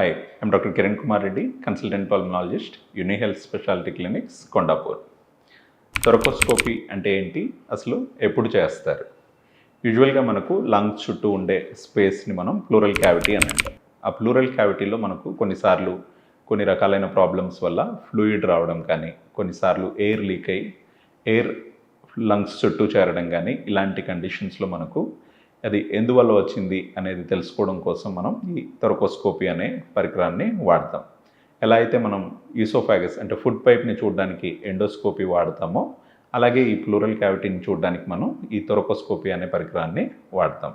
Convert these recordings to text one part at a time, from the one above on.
Hi I'm doctor Kiran Kumar Reddy consultant pulmonologist uni health speciality clinics Kondapur thoracoscopy అంటే ఏంటి? అసలు ఎప్పుడు చేస్తారు? యూజువల్గా మనకు లంగ్స్ చుట్టూ ఉండే స్పేస్ని మనం ప్లూరల్ క్యావిటీ అని అంటాం. ఆ ప్లూరల్ క్యావిటీలో మనకు కొన్నిసార్లు కొన్ని రకాలైన ప్రాబ్లమ్స్ వల్ల ఫ్లూయిడ్ రావడం కానీ కొన్నిసార్లు ఎయిర్ లీక్ అయ్యి ఎయిర్ లంగ్స్ చుట్టూ చేరడం కానీ ఇలాంటి కండిషన్స్లో మనకు అది ఎందువల్ల వచ్చింది అనేది తెలుసుకోవడం కోసం మనం ఈ థొరకోస్కోపీ అనే పరికరాన్ని వాడతాం. ఎలా అయితే మనం ఈసోఫాగస్ అంటే ఫుడ్ పైప్ని చూడడానికి ఎండోస్కోపీ వాడతామో అలాగే ఈ ప్లూరల్ క్యావిటీని చూడడానికి మనం ఈ థొరకోస్కోపీ అనే పరికరాన్ని వాడతాం.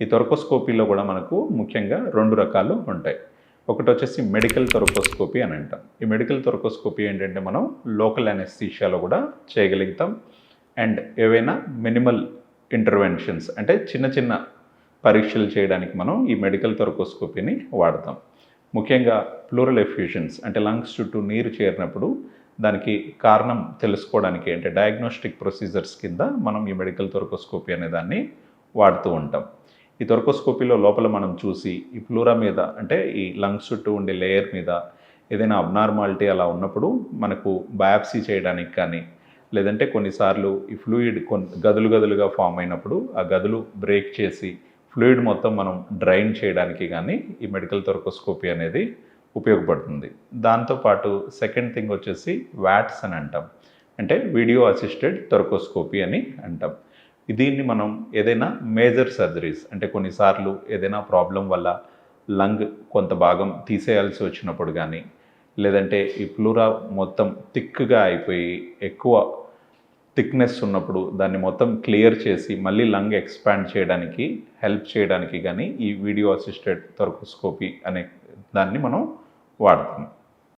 ఈ థొరకోస్కోపీలో కూడా మనకు ముఖ్యంగా రెండు రకాలు ఉంటాయి. ఒకటి వచ్చేసి మెడికల్ థొరకోస్కోపీ అని అంటాం. ఈ మెడికల్ థొరకోస్కోపీ ఏంటంటే మనం లోకల్ అనేసిషియాలో కూడా చేయగలుగుతాం. అండ్ ఏవైనా మినిమల్ ఇంటర్వెన్షన్స్ అంటే చిన్న చిన్న పరీక్షలు చేయడానికి మనం ఈ మెడికల్ థొరకోస్కోపీని వాడతాం. ముఖ్యంగా ప్లూరల్ ఎఫ్యూషన్స్ అంటే లంగ్స్ చుట్టూ నీరు చేరినప్పుడు దానికి కారణం తెలుసుకోవడానికి అంటే డయాగ్నోస్టిక్ ప్రొసీజర్స్ కింద మనం ఈ మెడికల్ థొరకోస్కోపీ అనే దాన్ని వాడుతూ ఉంటాం. ఈ థొరకోస్కోపీలో లోపల మనం చూసి ఈ ఫ్లూరా మీద అంటే ఈ లంగ్స్ చుట్టూ ఉండే లేయర్ మీద ఏదైనా అబ్నార్మాలిటీ అలా ఉన్నప్పుడు మనకు బయాప్సీ చేయడానికి కానీ లేదంటే కొన్నిసార్లు ఈ ఫ్లూయిడ్ కొన్ని గదులు గదులుగా ఫామ్ అయినప్పుడు ఆ గదులు బ్రేక్ చేసి ఫ్లూయిడ్ మొత్తం మనం డ్రైన్ చేయడానికి కానీ ఈ మెడికల్ థొరకోస్కోపీ అనేది ఉపయోగపడుతుంది. దాంతోపాటు సెకండ్ థింగ్ వచ్చేసి వ్యాట్స్ అని అంటాం. అంటే వీడియో అసిస్టెడ్ థొరకోస్కోపీ అని అంటాం. దీన్ని మనం ఏదైనా మేజర్ సర్జరీస్ అంటే కొన్నిసార్లు ఏదైనా ప్రాబ్లం వల్ల లంగ్ కొంత భాగం తీసేయాల్సి వచ్చినప్పుడు కానీ లేదంటే ఈ ప్లూరా మొత్తం థిక్గా అయిపోయి ఎక్కువ థిక్నెస్ ఉన్నప్పుడు దాన్ని మొత్తం క్లియర్ చేసి మళ్ళీ లంగ్ ఎక్స్పాండ్ చేయడానికి హెల్ప్ చేయడానికి కానీ ఈ వీడియో అసిస్టెడ్ థర్కోస్కోపీ అనే దాన్ని మనం వాడతాం